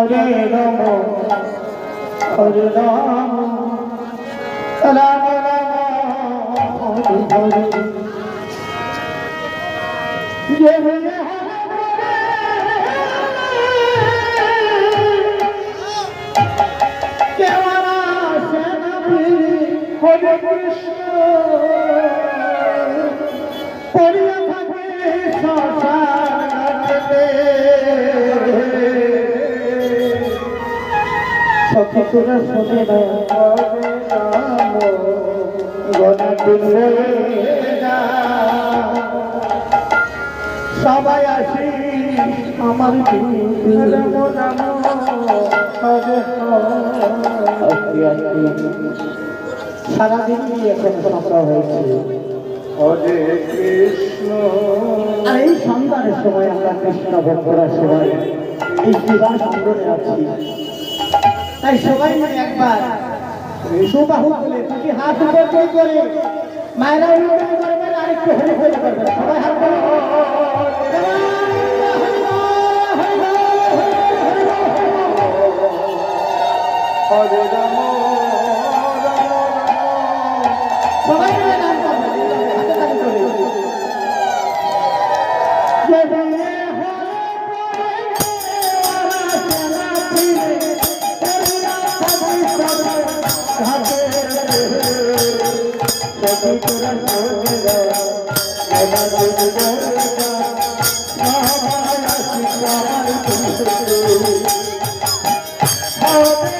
হরে রাম হরে রাম রাম রাম হরে হরে যে হরে কেওয়ারা সেনাপতি হরে কৃষ্ণ তোরা শোনে সবাই আসি, আমার সারাদিন এখন সন্ধ্যা হয়েছে। হরে কৃষ্ণ আর এই সন্ধ্যার সময় আমরা কৃষ্ণ ভক্তরা সবাই এই বিবাহ সঙ্গনে আছি। তাই সবাই মিলে একবার সুবাহু বলে দুটি হাত উপর করে করে। মায়েরা উন্নয়ন করবেন আর একটু হলে হলে করবেন সবাই হাত করে সবাই Oh,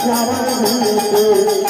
কাঁচা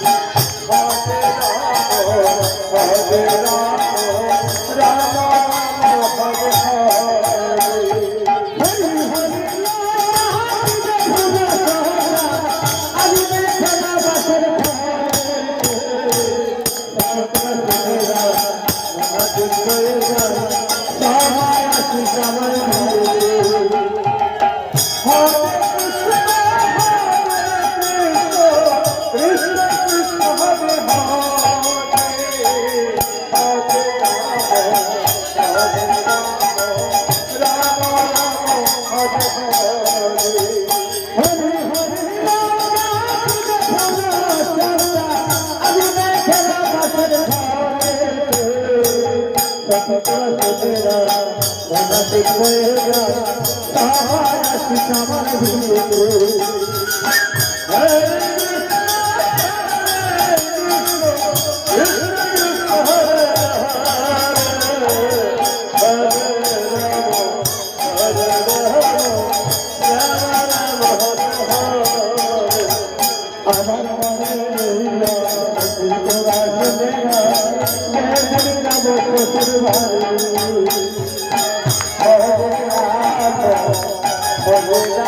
তাহার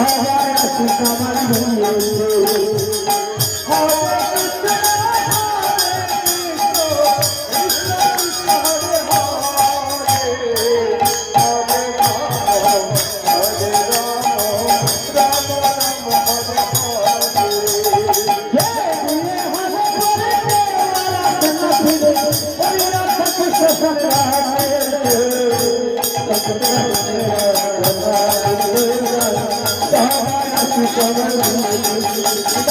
আমার হরে